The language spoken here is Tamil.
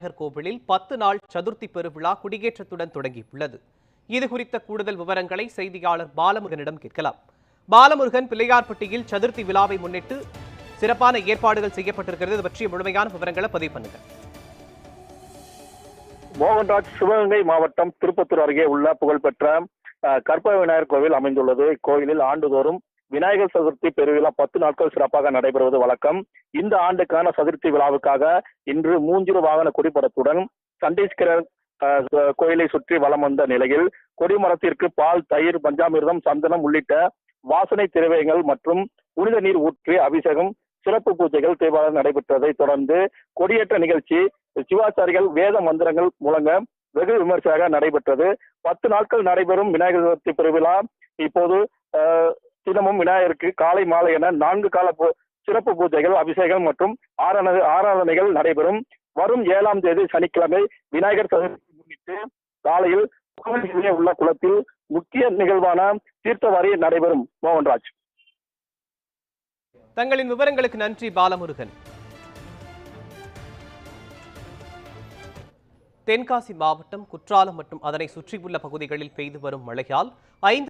விநாயகர் கோவிலில் பத்து நாள் சதுர்த்தி பெருவிழா குடியேற்றத்துடன் தொடங்கியுள்ளது. இது குறித்த கூடுதல் விவரங்களை செய்தியாளர் பாலமுருகனிடம் கேட்கலாம். பாலமுருகன் பிள்ளையார்பட்டியில் சதுர்த்தி விழாவை முன்னிட்டு சிறப்பான ஏற்பாடுகள் செய்யப்பட்டிருக்கிறது. இது பற்றிய முழுமையான விவரங்களை பதிவு பண்ணுங்க மோகன்ராஜ் சிவகங்கை மாவட்டம் திருப்பத்தூர் அருகே உள்ள புகழ்பெற்ற கற்பக விநாயகர் கோவில் அமைந்துள்ளது. இக்கோயிலில் ஆண்டுதோறும் விநாயகர் சதுர்த்தி பெருவிழா பத்து நாட்கள் சிறப்பாக நடைபெறுவது வழக்கம். இந்த ஆண்டுக்கான சதுர்த்தி விழாவுக்காக இன்று மூஞ்சிறு வாகன குடிப்படத்துடன் சண்டீஸ்கரர் அஹ், கோயிலை சுற்றி வலம் வந்த நிலையில் கொடிமரத்திற்கு பால் தயிர் பஞ்சாமிர்தம் சந்தனம் உள்ளிட்ட வாசனை திரவியங்கள் மற்றும் புனித நீர் ஊற்றி அபிஷேகம் சிறப்பு பூஜைகள் தீபாவளி நடைபெற்றதை தொடர்ந்து கொடியேற்ற நிகழ்ச்சி சிவாச்சாரிகள் வேத மந்திரங்கள் முழங்க வெகு விமர்சையாக நடைபெற்றது. பத்து நாட்கள் நடைபெறும் விநாயகர் சதுர்த்தி பெருவிழா. இப்போது தினமும் விநாயகருக்கு காலை மாலை என நான்கு கால சிறப்பு பூஜைகள் அபிஷேகம் மற்றும் ஆராதனை ஆராதனைகள் நடைபெறும். வரும் ஏழாம் தேதி சனிக்கிழமை விநாயகர் சதுர்த்தி முன்னிட்டு காலையில் உள்ள குளத்தில் முக்கிய நிகழ்வான தீர்த்தவாரி நடைபெறும். மோகன்ராஜ். தங்களின் விவரங்களுக்கு நன்றி பாலமுருகன். தென்காசி மாவட்டம் குற்றாலம் மற்றும் அதனை சுற்றியுள்ள பகுதிகளில் பெய்து வரும் மழையால் ஐந்து